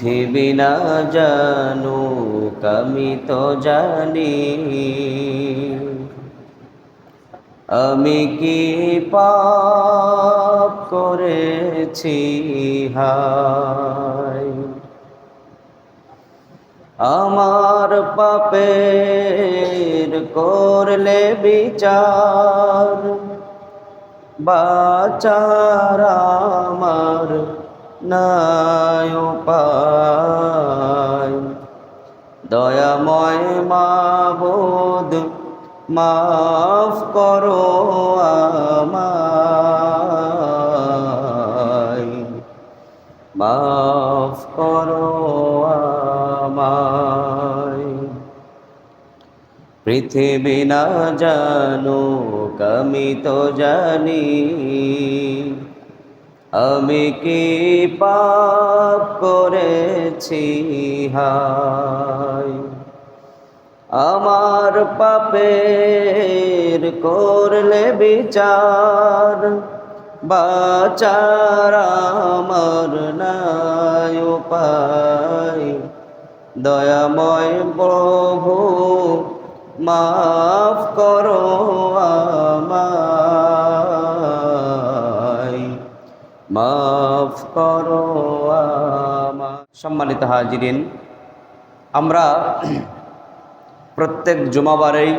পৃথিবী না জানুক, আমি তো জানি। আমি কি পাপ করেছি? হায়। আমার পাপের করলে বিচার, বাচার আমার নাই উপায়। দয়াময় মাবুদ, মাফ করো আমায়। মাফ করো আমায়। পৃথিবী না জানো আমি তো জানি আমি কি পাপ করেছি? হায়। আমার পাপের করলে বিচার, বাচার আমার নাই উপায়। দয়াময় প্রভু, মাফ করো আমায়। মাফ সম্মানিত হাজিরিন, আমরা প্রত্যেক জুমাবারেই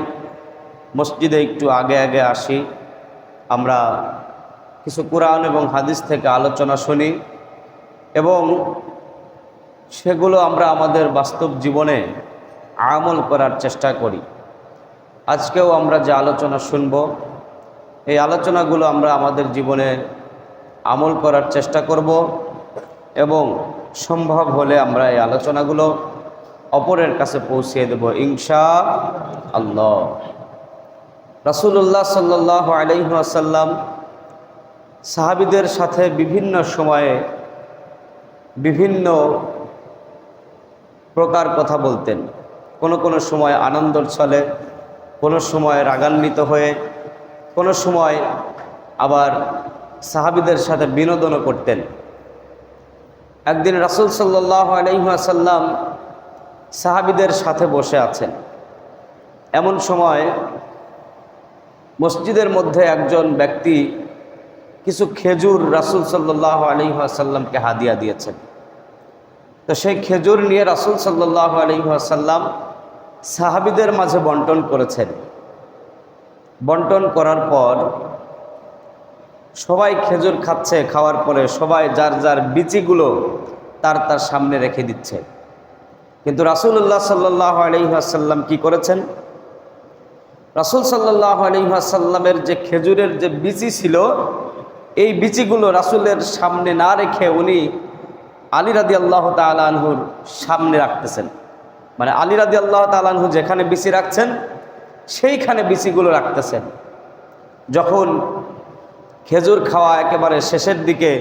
মসজিদে একটু আগে আগে আসি। আমরা কিছু কোরআন এবং হাদিস থেকে আলোচনা শুনি এবং সেগুলো আমরা আমাদের বাস্তব জীবনে আমল করার চেষ্টা করি। আজকেও আমরা যে আলোচনা শুনব, এই আলোচনাগুলো আমরা আমাদের জীবনে আমল করার চেষ্টা করব এবং সম্ভব হলে আমরা এই আলোচনাগুলো অপরের কাছে পৌঁছিয়ে দেব ইনশা আল্লাহ রাসুল্লাহ সাল্লাহ আলহিহাসাল্লাম সাহাবিদের সাথে বিভিন্ন সময়ে বিভিন্ন প্রকার কথা বলতেন। কোনো কোনো সময় আনন্দর ছলে, কোনো সময় রাগান্বিত হয়ে, কোনো সময় আবার সাহাবিদের সাথে বিনোদনও করতেন। একদিন রাসুল সাল্লাহ আলহিহাসাল্লাম সাহাবিদের সাথে বসে আছেন। এমন সময় মসজিদের মধ্যে একজন ব্যক্তি কিছু খেজুর রাসুল সাল্লাহ আলহিহাসাল্লামকে হাদিয়া দিয়েছেন। তো সেই খেজুর নিয়ে রাসুল সাল্লাহ আলহিহাসাল্লাম সাহাবিদের মাঝে বন্টন করেছেন। বন্টন করার পর সবাই খেজুর খাচ্ছে, খাওয়ার পরে সবাই যার যার বিচিগুলো তার তার সামনে রেখে দিচ্ছে। কিন্তু রাসুল্লাহ সাল্লাহ আলহিহাসাল্লাম কি করেছেন? রাসুল সাল্লাহ আলহিহাসাল্লামের যে খেজুরের যে বিচি ছিল, এই বিচিগুলো রাসুলের সামনে না রেখে উনি আলী রাদি আল্লাহ তালানহুর সামনে রাখতেছেন। মানে আলী রাদি আল্লাহ তালানহু যেখানে বিচি রাখছেন, সেইখানে বিচিগুলো রাখতেছেন। যখন খেজুর খাওয়া একেবারে শেষের দিকে,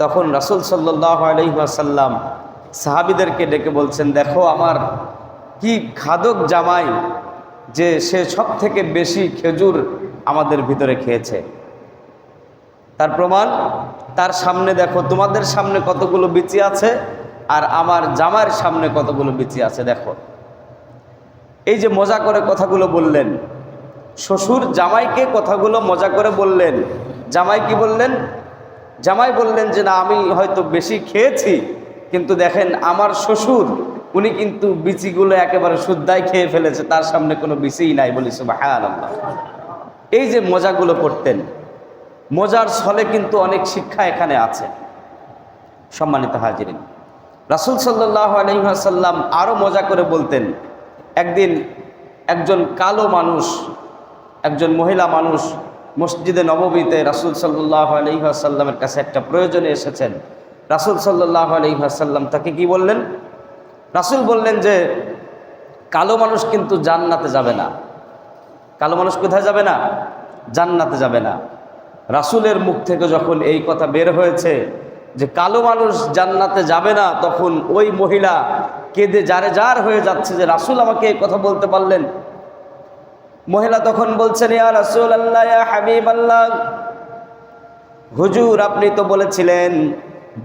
তখন রাসুল সাল্লাহ আলহিহাসাল্লাম সাহাবিদেরকে ডেকে বলছেন, দেখো আমার কি খাদক জামাই যে সে সব থেকে বেশি খেজুর আমাদের ভিতরে খেয়েছে। তার প্রমাণ, তার সামনে দেখো, তোমাদের সামনে কতগুলো বিচি আছে আর আমার জামার সামনে কতগুলো বিচি আছে, দেখো। এই যে মজা করে কথাগুলো বললেন শ্বশুর জামাইকে কথাগুলো মজা করে বললেন। জামাই কি বললেন? জামাই বললেন যে, না, আমি হয়তো বেশি খেয়েছি, কিন্তু দেখেন আমার শ্বশুর, উনি কিন্তু বিচিগুলো একেবারে শুদ্ধাই খেয়ে ফেলেছে, তার সামনে কোনো বিচিই নাই বলি হ্যাঁ এই যে মজাগুলো করতেন, মজার ছলে কিন্তু অনেক শিক্ষা এখানে আছে। সম্মানিত হাজিরিন, রাসুল সাল্লাহ আলহিহাসাল্লাম আরও মজা করে বলতেন, একদিন একজন কালো মানুষ একজন মহিলা মানুষ মসজিদে নবমীতে রাসুল সাল্লাহ আলহিহাসাল্লামের কাছে একটা প্রয়োজনে এসেছেন। রাসুল সাল্লাহ আলহিহাসাল্লাম তাকে কি বললেন? রাসুল বললেন যে, কালো মানুষ কিন্তু জান্নাতে যাবে না। কালো মানুষ কোথায় যাবে না? জান্নাতে যাবে না। রাসুলের মুখ থেকে যখন এই কথা বের হয়েছে যে, কালো মানুষ জান্নাতে যাবে না, তখন ওই মহিলা কেঁদে যারে যার হয়ে যাচ্ছে যে, রাসুল আমাকে এই কথা বলতে পারলেন? মহিলা তখন বলছেন, ইয়া রাসুল আল্লাহ ইয়া হাবিব আল্লাহ হুজুর, আপনি তো বলেছিলেন,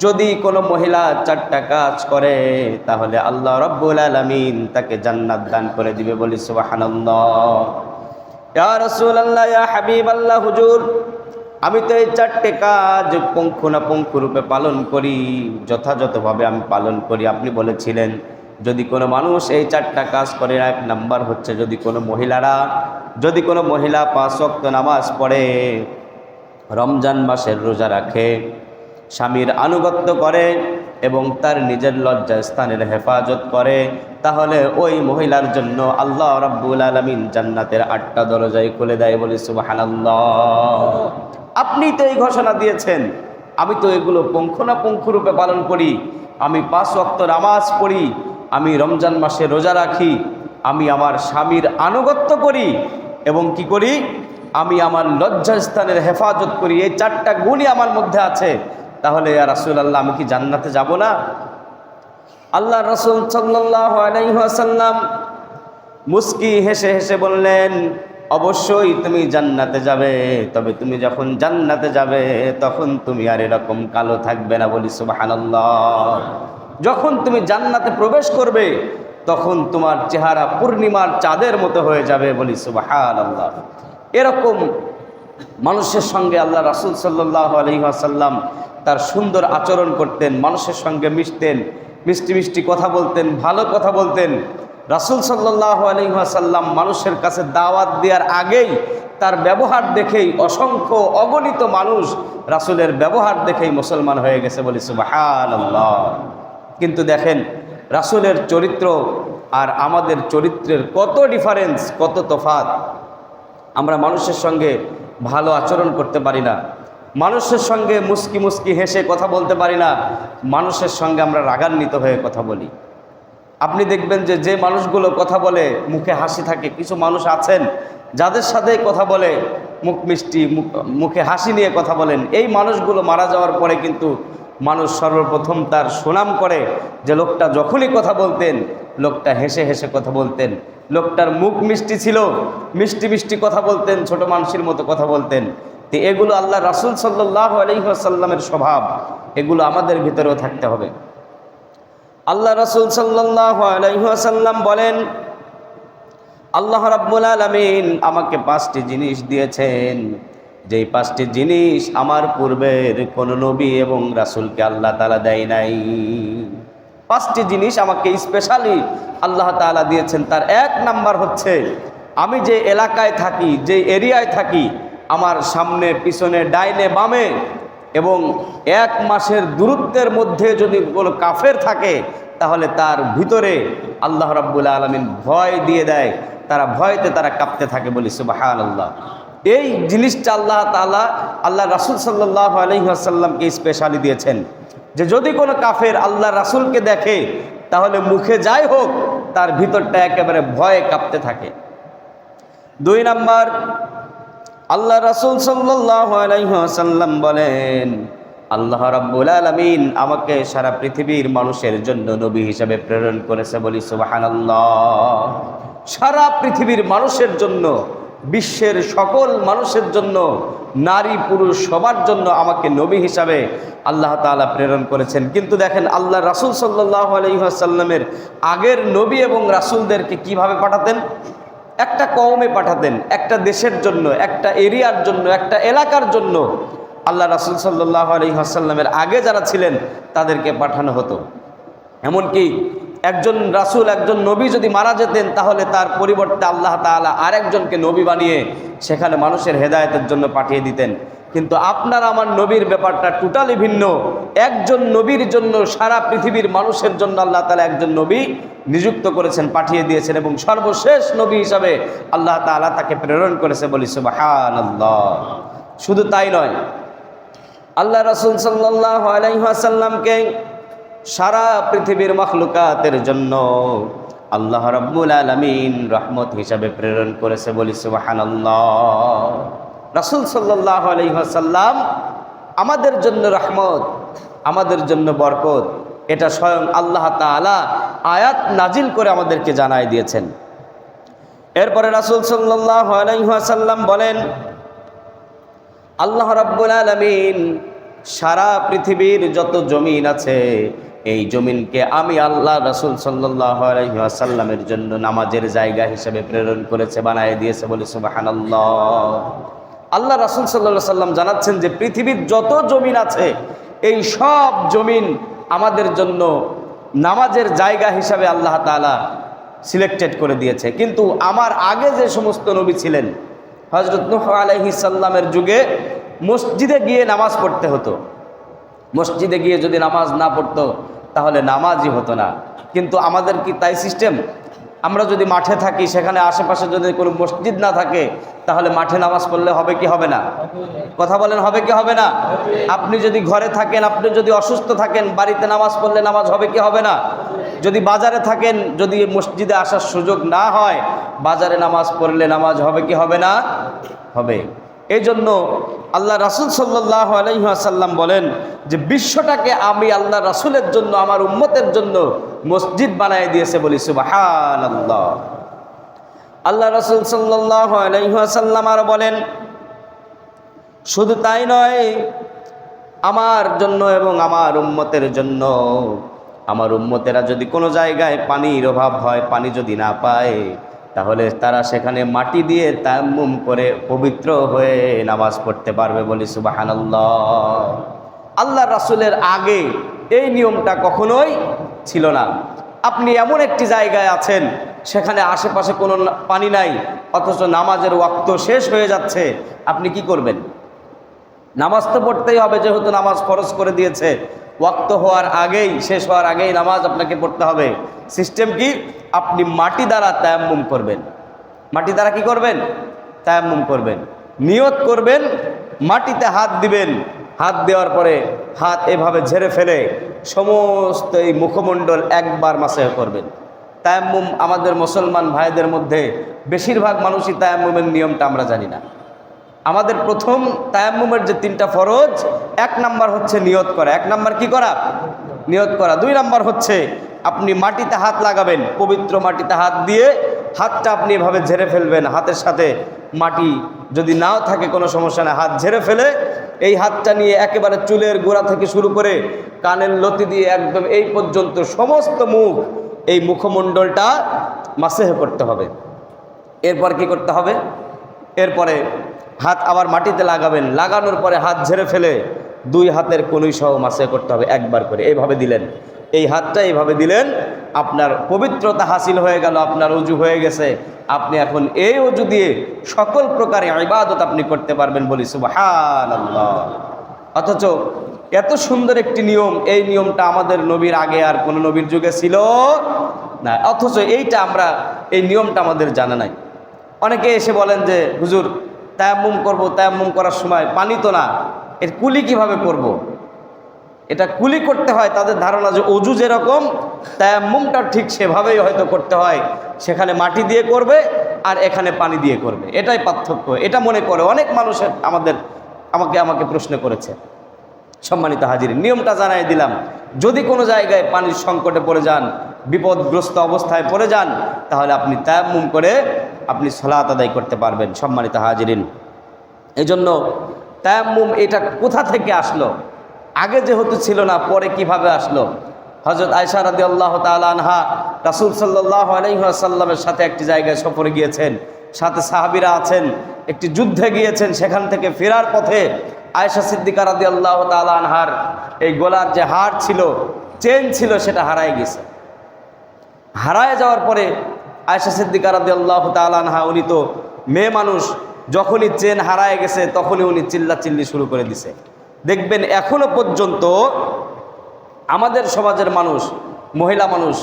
যদি কোনো মহিলা চারটা কাজ করে, তাহলে আল্লাহ রব্বুল আলমিন তাকে জান্নাত দান করে দিবে বলি রাসূলুল্লাহ, ইয়া হাবিবাল্লাহ, হুজুর, আমি তো এই চারটে কাজ পঙ্খু রূপে পালন করি, যথাযথভাবে আমি পালন করি। আপনি বলেছিলেন যদি কোনো মানুষ এই চারটা কাজ করে, এক নাম্বার হচ্ছে যদি কোনো মহিলারা, যদি কোনো মহিলা পাঁচ ওয়াক্ত নামাজ পড়ে, রমজান মাসের রোজা রাখে, স্বামীর আনুগত্য করে এবং তার নিজের লজ্জা স্থানের হেফাজত করে, তাহলে ওই মহিলার জন্য আল্লাহ রাব্বুল আলমিন জান্নাতের আটটা দরজায় খুলে দেয় বলি সুবাহানাল্লাহ। আপনি তো এই ঘোষণা দিয়েছেন, আমি তো এগুলো পুঙ্খানুপুঙ্খরূপে পালন করি, আমি পাঁচ ওয়াক্ত নামাজ পড়ি আমি রমজান মাসে রোজা রাখি, আমি আমার স্বামীর আনুগত্য করি এবং কি করি? আমি আমার লজ্জাস্থানের হেফাজত করি, এই চারটা গুণই আমার মধ্যে আছে। তাহলে রাসুল আল্লাহ আমি কি জান্নাতে যাব না? আল্লাহ রসুল সাল্লাহ আলাইসাল্লাম মুস্কি হেসে হেসে বললেন, অবশ্যই তুমি জান্নাতে যাবে, তবে তুমি যখন জান্নাতে যাবে, তখন তুমি আর এরকম কালো থাকবে না বলি সুবাহান্লাহ যখন তুমি জান্নাতে প্রবেশ করবে, তখন তোমার চেহারা পূর্ণিমার চাঁদের মতো হয়ে যাবে বলি সুবাহান আল্লাহ এরকম মানুষের সঙ্গে আল্লাহ রাসুল সাল্লাহ আলহিহাসাল্লাম তার সুন্দর আচরণ করতেন, মানুষের সঙ্গে মিশতেন, মিষ্টি মিষ্টি কথা বলতেন, ভালো কথা বলতেন। রাসুল সাল্লাহ আলহিহাসাল্লাম মানুষের কাছে দাওয়াত দেওয়ার আগেই তার ব্যবহার দেখেই অসংখ্য অগণিত মানুষ রাসুলের ব্যবহার দেখেই মুসলমান হয়ে গেছে বলি সুবাহান আল্লাহ কিন্তু দেখেন, রাসুলের চরিত্র আর আমাদের চরিত্রের কত ডিফারেন্স কত তফাত আমরা মানুষের সঙ্গে ভালো আচরণ করতে পারি না। মানুষের সঙ্গে মুস্কি মুস্কি হেসে কথা বলতে পারি না। মানুষের সঙ্গে আমরা রাগান্বিত হয়ে কথা বলি। আপনি দেখবেন যে যে মানুষগুলো কথা বলে, মুখে হাসি থাকে, কিছু মানুষ আছেন যাদের সাথে কথা বলে, মুখ মিষ্টি মুখে হাসি নিয়ে কথা বলেন। এই মানুষগুলো মারা যাওয়ার পরে কিন্তু মানুষ সর্বপ্রথম তার সুনাম করে যে লোকটা যখনই কথা বলতেন, লোকটা হেসে হেসে কথা বলতেন। লোকটার মুখ মিষ্টি ছিল, মিষ্টি মিষ্টি কথা বলতেন, ছোট মানুষের মতো কথা বলতেন। তো এগুলো আল্লাহ রাসুল সাল্লাহ আলহিহাসাল্লামের স্বভাব, এগুলো আমাদের ভিতরেও থাকতে হবে। আল্লাহ রাসুল সাল্লাহ আলহিহাসাল্লাম বলেন, আল্লাহ রাব্বুল আলমিন আমাকে পাঁচটি জিনিস দিয়েছেন। যেই পাঁচটি জিনিস আমার পূর্বের কোন নবী এবং রাসুলকে আল্লাহ তালা দেয় নাই। পাঁচটি জিনিস আমাকে স্পেশালি আল্লাহ তালা দিয়েছেন। তার এক নাম্বার হচ্ছে, আমি যে এলাকায় থাকি, যে এরিয়ায় থাকি, আমার সামনে, পিছনে, ডাইনে, বামে এবং এক মাসের দূরত্বের মধ্যে যদি কোনো কাফের থাকে, তাহলে তার ভিতরে আল্লাহ রাব্বুল আলমিন ভয় দিয়ে দেয়। তারা ভয়তে তারা কাঁপতে থাকে বলি সুবাহ আল্লাহ এই জিনিসটা আল্লাহ তালা আল্লাহ রাসুল সাল্লাহ আলহিহাসাল্লামকে স্পেশালি দিয়েছেন। যে যদি কোনো কাফের আল্লাহ রাসুলকে দেখে, তাহলে মুখে যাই হোক, তার ভিতরটা একেবারে ভয়ে কাঁপতে থাকে। দুই নাম্বার, আল্লাহ রাসুল সাল্লাহ আলহিহাসাল্লাম বলেন, আল্লাহ রাব্বুল আলমিন আমাকে সারা পৃথিবীর মানুষের জন্য নবী হিসাবে প্রেরণ করেছে বলি সুবাহান সারা পৃথিবীর মানুষের জন্য বিশ্বের সকল মানুষের জন্য, নারী, পুরুষ, সবার জন্য আমাকে নবী হিসাবে আল্লাহ তালা প্রেরণ করেছেন। কিন্তু দেখেন, আল্লাহ রাসুল সাল্লাহ আলহিহাসাল্লামের আগের নবী এবং রাসুলদেরকে কীভাবে পাঠাতেন? একটা কমে পাঠাতেন, একটা দেশের জন্য, একটা এরিয়ার জন্য, একটা এলাকার জন্য। আল্লাহ রাসুল সাল্লাহ আলহিহাসাল্লামের আগে যারা ছিলেন, তাদেরকে পাঠানো হতো। এমনকি একজন রাসুল, একজন নবী যদি মারা যেতেন, তাহলে তার পরিবর্তে আল্লাহ তালা আরেকজনকে নবী বানিয়ে সেখানে মানুষের হেদায়তের জন্য পাঠিয়ে দিতেন। কিন্তু আপনার আমার নবীর ব্যাপারটা টোটালি ভিন্ন। একজন নবীর জন্য সারা পৃথিবীর মানুষের জন্য আল্লাহ তালা একজন নবী নিযুক্ত করেছেন, পাঠিয়ে দিয়েছেন এবং সর্বশেষ নবী হিসাবে আল্লাহ তালা তাকে প্রেরণ করেছে বলি সুবাহান আল্লাহ শুধু তাই নয়, আল্লাহ রসুল সাল্লাহ আলাইসাল্লামকে সারা পৃথিবীর মখলুকাতের জন্য আল্লাহ রব্বুল আলমিন রহমত হিসাবে প্রেরণ করেছে বলি সুবাহান্লাহ রাসুল সাল্লাহ আলহিহাসাল্লাম আমাদের জন্য রহমত, আমাদের জন্য বরকত, এটা স্বয়ং আল্লাহ তালা আয়াত নাজিল করে আমাদেরকে জানাই দিয়েছেন। এরপরে রাসুল সাল্লাহ আলহিহাসাল্লাম বলেন, আল্লাহ রব্বুল আলমিন সারা পৃথিবীর যত জমিন আছে এই জমিনকে আমি আল্লাহ রসুল সাল্লামের জন্য নামাজের জায়গা হিসেবে প্রেরণ করেছে, বানায় দিয়েছে বলে সুবাহান আল্লাহ রাসুল সাল্লাহ সাল্লাম জানাচ্ছেন যে পৃথিবীর যত জমিন আছে, এই সব জমিন আমাদের জন্য নামাজের জায়গা হিসাবে আল্লাহ তালা সিলেক্টেড করে দিয়েছে। কিন্তু আমার আগে যে সমস্ত নবী ছিলেন হজরত নুহ আলহি সাল্লামের যুগে মসজিদে গিয়ে নামাজ পড়তে হতো। মসজিদে গিয়ে যদি নামাজ না পড়তো, তাহলে নামাজই হতো না। কিন্তু আমাদের কি তাই সিস্টেম আমরা যদি মাঠে থাকি, সেখানে আশেপাশে যদি কোনো মসজিদ না থাকে, তাহলে মাঠে নামাজ পড়লে হবে কি হবে না? কথা বলেন, হবে কি হবে না? আপনি যদি ঘরে থাকেন, আপনি যদি অসুস্থ থাকেন, বাড়িতে নামাজ পড়লে নামাজ হবে কি হবে না? যদি বাজারে থাকেন, যদি মসজিদে আসার সুযোগ না হয়, বাজারে নামাজ পড়লে নামাজ হবে কি হবে না? হবে। এই জন্য আল্লাহ রাসুল সাল্লাহ আলহিহাসাল্লাম বলেন যে বিশ্বটাকে আমি আল্লাহ রাসুলের জন্য, আমার উম্মতের জন্য মসজিদ বানায় দিয়েছে বলি সুবাহান আল্লাহ আল্লাহ রাসুল সাল্লাহ আলহিহাসাল্লাম আর বলেন, শুধু তাই নয়, আমার জন্য এবং আমার উম্মতের জন্য, আমার উম্মতেরা যদি কোনো জায়গায় পানির অভাব হয়, পানি যদি না পায় তাহলে তারা সেখানে মাটি দিয়ে তায়াম্মুম করে পবিত্র হয়ে নামাজ পড়তে পারবে বলি সুবাহানাল্লাহ। আল্লাহ রাসুলের আগে এই নিয়মটা কখনোই ছিল না। আপনি এমন একটি জায়গায় আছেন, সেখানে আশেপাশে কোনো পানি নাই, অথচ নামাজের ওয়াক্ত শেষ হয়ে যাচ্ছে, আপনি কি করবেন? নামাজ তো পড়তেই হবে, যেহেতু নামাজ ফরজ করে দিয়েছে। ওয়াক্ত হওয়ার আগেই, শেষ হওয়ার আগেই নামাজ আপনাকে পড়তে হবে। সিস্টেম কি? আপনি মাটি দ্বারা তায়াম্মুম করবেন। মাটি দ্বারা কি করবেন? তায়াম্মুম করবেন। নিয়ত করবেন, মাটিতে হাত দিবেন। হাত দেওয়ার পরে হাত এভাবে ঝেড়ে ফেলে সমস্ত এই মুখমণ্ডল একবার মাসে করবেন। তায়াম্মুম আমাদের মুসলমান ভাইদের মধ্যে বেশিরভাগ মানুষই তায়াম্মুমের নিয়মটা আমরা জানি না। আমাদের প্রথম তায়াম্মুমের যে তিনটা ফরজ, এক নাম্বার হচ্ছে নিয়ত করা। এক নাম্বার কি করা? নিয়ত করা। দুই নাম্বার হচ্ছে আপনি মাটিতে হাত লাগাবেন, পবিত্র মাটিতে হাত দিয়ে হাতটা আপনি এভাবে ঝেড়ে ফেলবেন। হাতের সাথে মাটি যদি নাও থাকে, কোনো সমস্যা না হাত ঝেড়ে ফেলে এই হাতটা নিয়ে একেবারে চুলের গোড়া থেকে শুরু করে কানের লতি দিয়ে একদম এই পর্যন্ত সমস্ত মুখ, এই মুখমণ্ডলটা মাসেহ করতে হবে। এরপর কি করতে হবে? এরপরে হাত আবার মাটিতে লাগাবেন, লাগানোর পরে হাত ঝেড়ে ফেলে দুই হাতের কনুই সহ মাসে করতে হবে, একবার করে। এইভাবে দিলেন। এই হাতটা এইভাবে দিলেন, আপনার পবিত্রতা হাসিল হয়ে গেল, আপনার উজু হয়ে গেছে। আপনি এখন এই অজু দিয়ে সকল প্রকারে ইবাদত আপনি করতে পারবেন বলি সুবাহান অথচ এত সুন্দর একটি নিয়ম, এই নিয়মটা আমাদের নবীর আগে আর কোনো নবীর যুগে ছিল না। অথচ এইটা আমরা, এই নিয়মটা আমাদের জানা নাই। অনেকে এসে বলেন যে, হুজুর তায়াম্মুম করব, তায়াম্মুম করার সময় পানি তো না, এর কুলি কীভাবে করব। এটা কুলি করতে হয়, তাদের ধারণা যে অজু যেরকম, তায়াম্মুমটা ঠিক সেভাবেই হয়তো করতে হয়। সেখানে মাটি দিয়ে করবে আর এখানে পানি দিয়ে করবে। এটাই পার্থক্য, এটা মনে করে। অনেক মানুষের আমাদের, আমাকে আমাকে প্রশ্ন করেছে, সম্মানিত হাজির নিয়মটা জানাই দিলাম। যদি কোনো জায়গায় পানির সংকটে পড়ে যান, বিপদগ্রস্ত অবস্থায় পড়ে যান, তাহলে আপনি তায়াম্মুম করে আপনি সলাত আদায় করতে পারবেন, সম্মানিত হাজিরিন। এই জন্য তায়াম্মুম এটা কোথা থেকে আসলো? আগে যেহেতু ছিল না, পরে কীভাবে আসলো? হজরত আয়সা রাদি আল্লাহ আনহা রাসুল সাল্লাহ আলহিহাসাল্লামের সাথে একটি জায়গায় সফরে গিয়েছেন। সাথে সাহাবিরা আছেন, একটি যুদ্ধে গিয়েছেন, সেখান থেকে ফেরার পথে আয়সা সিদ্দিকা রাদি আল্লাহ আনহার এই গোলার যে হার ছিল, চেন ছিল, সেটা হারায় গেছে। হারায় যাওয়ার পরে আয়সা সিদ্দিকা রাদি আল্লাহ আনহা, উনি তো মেয়ে মানুষ, যখনই চেন হারায় গেছে, তখনই উনি চিল্লা চিল্লি শুরু করে দিছে। দেখবেন এখনও পর্যন্ত আমাদের সমাজের মানুষ, মহিলা মানুষ,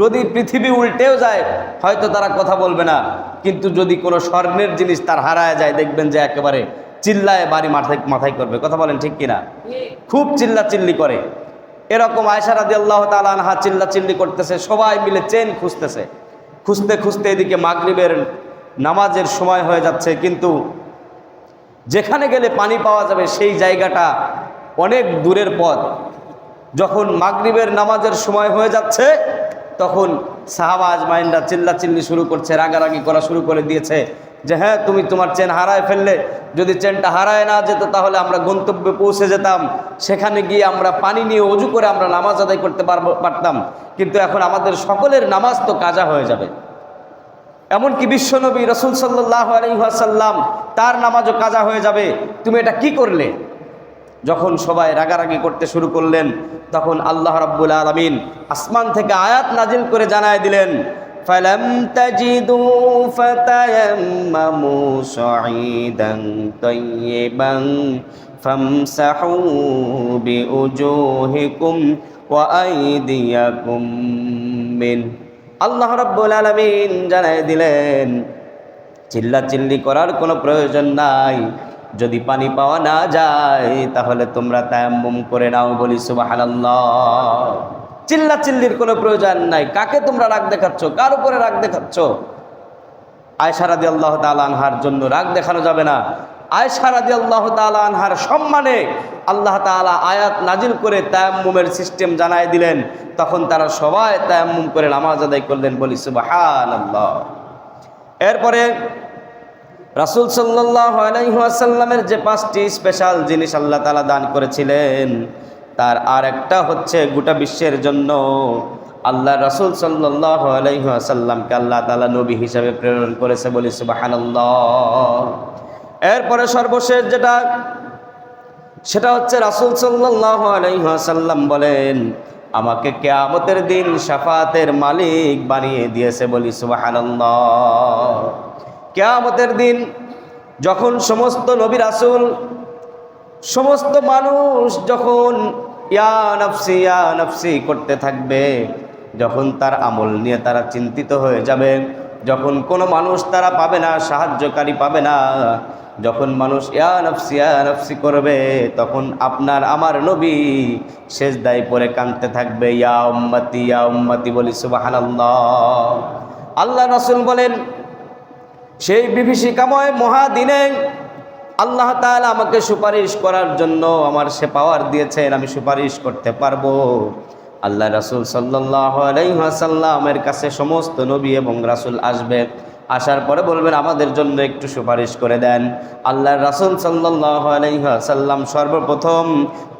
যদি পৃথিবী উল্টেও যায়, হয়তো তারা কথা বলবে না। কিন্তু যদি কোনো স্বর্ণের জিনিস তার হারায় যায়, দেখবেন যে একেবারে চিল্লায় বাড়ি মাথায় মাথায় করবে। কথা বলেন ঠিক কিনা? খুব চিল্লা চিল্লি করে। এরকম আয়সা রাদি আল্লাহ তালানহা চিল্লা চিল্লি করতেছে, সবাই মিলে চেন খুঁজতেছে। খুঁজতে খুঁজতে এদিকে মাগরিবের নামাজের সময় হয়ে যাচ্ছে, কিন্তু যেখানে গেলে পানি পাওয়া যাবে সেই জায়গাটা অনেক দূরের পথ। যখন মাগরিবের নামাজের সময় হয়ে যাচ্ছে, তখন সাহাবা আজমাইনরা চিল্লাচিল্লি শুরু করছে, রাগারাগি করা শুরু করে দিয়েছে। যে হ্যাঁ তুমি তোমার চেন হারায় ফেললে। যদি চেনটা হারায় না যেত, তাহলে আমরা গন্তব্যে পৌঁছে যেতাম। সেখানে গিয়ে আমরা পানি নিয়ে অজু করে আমরা নামাজ আদায় করতে পারতাম। কিন্তু এখন আমাদের সকলের নামাজ তো কাজা হয়ে যাবে। এমনকি বিশ্বনবী রসুল সাল্লাহ আলহাসাল্লাম তার নামাজও কাজা হয়ে যাবে। তুমি এটা কি করলে? যখন সবাই রাগারাগি করতে শুরু করলেন, তখন আল্লাহ রাব্বুল আলমিন আসমান থেকে আয়াত নাজিল করে জানায় দিলেন فلم تجدوا فتيمموا صعيدا طيبا فامسحوا بوجوهكم وأيديكم منه আল্লাহ রাব্বুল আলামিন জানায় দিলেন চিল্লা চিল্লি করার কোনো প্রয়োজন নাই যদি পানি পাওয়া না যায় তাহলে তোমরা তায়াম্মুম করে নাও বলি সুবহানাল্লাহ চিল্লা চিল্লির কোনো প্রয়োজন নাই। কাকে তোমরা রাগ দেখাচ্ছ? কার উপরে রাগ দেখাচ্ছ? আয়সারাদি আল্লাহ আনহার জন্য রাগ দেখানো যাবে না। আয়সারাদি আল্লাহ আনহার সম্মানে আল্লাহ তাআলা আয়াত নাজিল করে তায়াম্মুমের সিস্টেম জানায় দিলেন। তখন তারা সবাই তায়াম্মুম করে নামাজ আদায় করলেন বলি সুবাহান আল্লাহ এরপরে রাসুল সাল্লাহ আলাইসাল্লামের যে পাঁচটি স্পেশাল জিনিস আল্লাহ তালা দান করেছিলেন তার আর একটা হচ্ছে গোটা বিশ্বের জন্য আল্লাহ রাসুল সাল্লাহ আলাইসাল্লামকে আল্লাহ তালা নবী হিসাবে প্রেরণ করেছে বলি সুবাহান্লাহ এরপরে সর্বশেষ যেটা, সেটা হচ্ছে রাসুল সাল্লাহ আলাইসাল্লাম বলেন, আমাকে কেয়ামতের দিন সাফাতের মালিক বানিয়ে দিয়েছে বলি সুবাহান্লাহ কেয়ামতের দিন যখন সমস্ত নবী রাসুল সমস্ত মানুষ যখন ইয়া নফসি ইয়া নফসি করতে থাকবে, যখন তার আমল নিয়ে তারা চিন্তিত হয়ে যাবে, যখন কোনো মানুষ তারা পাবে না, সাহায্যকারী পাবে না, যখন মানুষ ইয়া নফসি ইয়া নফসি করবে, তখন আপনার আমার নবী শেষ দায় পরে কাঁদতে থাকবে, ইয়া উম্মতি ইয়া উম্মতি বলি সুবাহানাল্লাহ। আল্লাহ রসুল বলেন, সেই বিভীষিকাময় মহাদিনে আল্লাহ তাআলা আমাকে সুপারিশ করার জন্য আমার সে পাওয়ার দিয়েছেন আমি সুপারিশ করতে পারব। আল্লাহ রাসুল সাল্লাহ আলাইসাল্লামের কাছে সমস্ত নবী এবং রাসুল আসবে, আসার পরে বলবেন, আমাদের জন্য একটু সুপারিশ করে দেন। আল্লাহ রাসুল সাল্লাহ আলাইসাল্লাম সর্বপ্রথম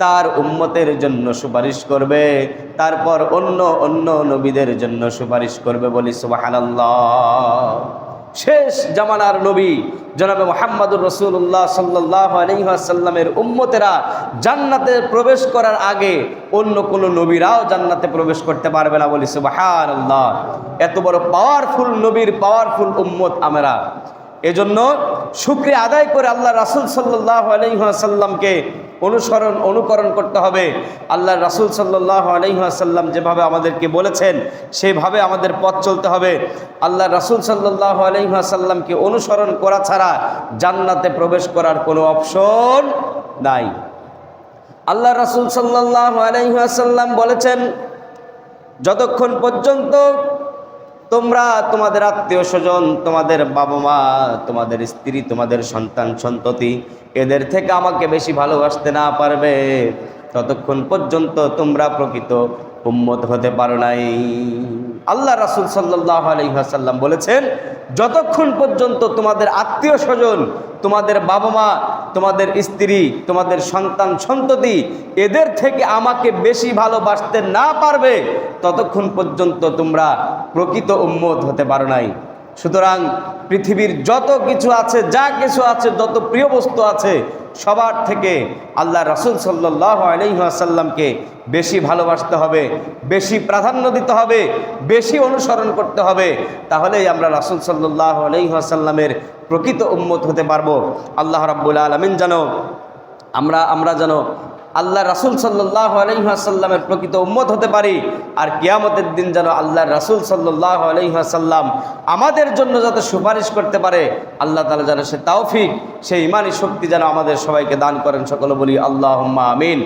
তার উম্মতের জন্য সুপারিশ করবে, তারপর অন্য অন্য নবীদের জন্য সুপারিশ করবে বলি, সুবাহানাল্লাহ। শেষ জামানার নবী জনাবে মোহাম্মদুর রসুল্লাহ সাল্লাহ আলহাসাল্লামের উম্মতেরা জান্নাতে প্রবেশ করার আগে অন্য কোনো নবীরাও জান্নাতে প্রবেশ করতে পারবে না বলি সুবাহান আল্লাহ এত বড় পাওয়ারফুল নবীর পাওয়ারফুল উম্মত আমরা। এজন্য শুক্রিয়া আদায় করে আল্লাহ রাসুল সাল্লাহ আলহাসাল্লামকে অনুসরণ, অনুকরণ করতে হবে। আল্লাহ রাসুল সাল্লাহ আলহাসাল্লাম যেভাবে আমাদেরকে বলেছেন, সেভাবে আমাদের পথ চলতে হবে। আল্লাহ রাসুল সাল্লাহ আলহাসাল্লামকে অনুসরণ করা ছাড়া জান্নাতে প্রবেশ করার কোনো অপশন নাই। আল্লাহ রাসুল সাল্লাহ আলহাসাল্লাম বলেছেন, যতক্ষণ পর্যন্ত তোমরা তোমাদের আত্মীয় স্বজন, তোমাদের বাবা মা তোমাদের স্ত্রী, তোমাদের সন্তান, সন্ততি, এদের থেকে আমাকে বেশি ভালোবাসতে না পারবে। ততক্ষণ পর্যন্ত তোমরা প্রকৃত উম্মত হতে পারো নাই। আল্লাহ রাসুল সাল্লাহ আলহাসাল্লাম বলেছেন যতক্ষণ পর্যন্ত তোমাদের আত্মীয় স্বজন, তোমাদের বাবা মা তোমাদের স্ত্রী, তোমাদের সন্তান, সন্ততি এদের থেকে আমাকে বেশি ভালোবাসতে না পারবে, ততক্ষণ পর্যন্ত তোমরা প্রকৃত উম্মত হতে পারো নাই। সুতরাং পৃথিবীর যত কিছু আছে, যা কিছু আছে, যত প্রিয় বস্তু আছে, সবার থেকে আল্লাহ রাসুল সাল্লাহ আলহাসাল্লামকে বেশি ভালোবাসতে হবে, বেশি প্রাধান্য দিতে হবে, বেশি অনুসরণ করতে হবে। তাহলেই আমরা রাসুল সাল্লাহ আলহাসাল্লামের প্রকৃত উম্মত হতে পারব। আল্লাহ রাব্বুল আলমিন যেন, আমরা আমরা যেন আল্লাহ রাসুল সাল্লাহ আলহিহাসাল্লামের প্রকৃত উম্মত হতে পারি, আর কিয়ামতের দিন যেন আল্লাহ রাসুল সাল্লাহ আলহিহাসাল্লাম আমাদের জন্য যাতে সুপারিশ করতে পারে, আল্লাহ তালা যেন সে তাওফিক সেই ইমানি শক্তি যেন আমাদের সবাইকে দান করেন সকল বলি আল্লাহ আমিন।